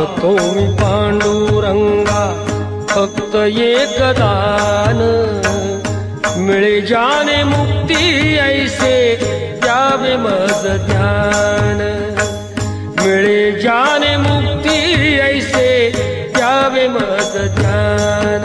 मागतो मी पांडुरंगा फक्त एक दान। मिळे जाने मुक्ती ऐसे द्यावे मज ज्ञान। मिळे जाने मुक्ती ऐसे द्यावे मज ज्ञान